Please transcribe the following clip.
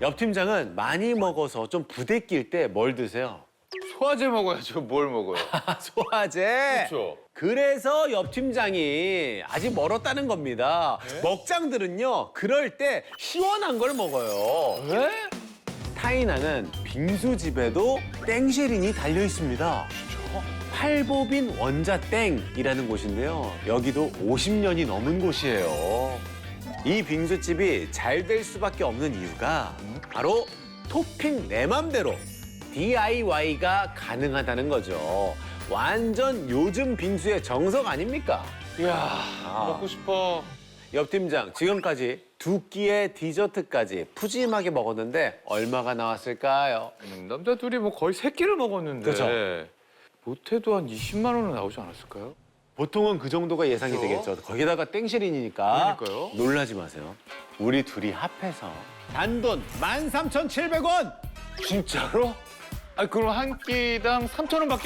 옆 팀장은 많이 먹어서 좀 부대낄 때 뭘 드세요? 소화제 먹어야죠. 뭘 먹어요? 소화제. 그렇죠. 그래서 옆 팀장이 아직 멀었다는 겁니다. 먹장들은요, 그럴 때 시원한 걸 먹어요. 왜? 타이난은 빙수집에도 땡쉐린이 달려 있습니다. 팔보빈 원자땡이라는 곳인데요. 여기도 50년이 넘은 곳이에요. 이 빙수집이 잘 될 수밖에 없는 이유가 바로 토핑 내 맘대로 DIY가 가능하다는 거죠. 완전 요즘 빙수의 정석 아닙니까? 이야, 먹고 싶어. 옆 팀장 지금까지 두 끼의 디저트까지 푸짐하게 먹었는데 얼마가 나왔을까요? 음, 남자 둘이 뭐 거의 세 끼를 먹었는데. 그죠. 못해도 한 20만 원은 나오지 않았을까요? 보통은 그 정도가 예상이? 되겠죠. 거기다가 땡시린이니까 그러니까요. 놀라지 마세요. 우리 둘이 합해서 단돈 13,700원! 진짜로? 아니 그럼 한 끼당 3천 원밖에 안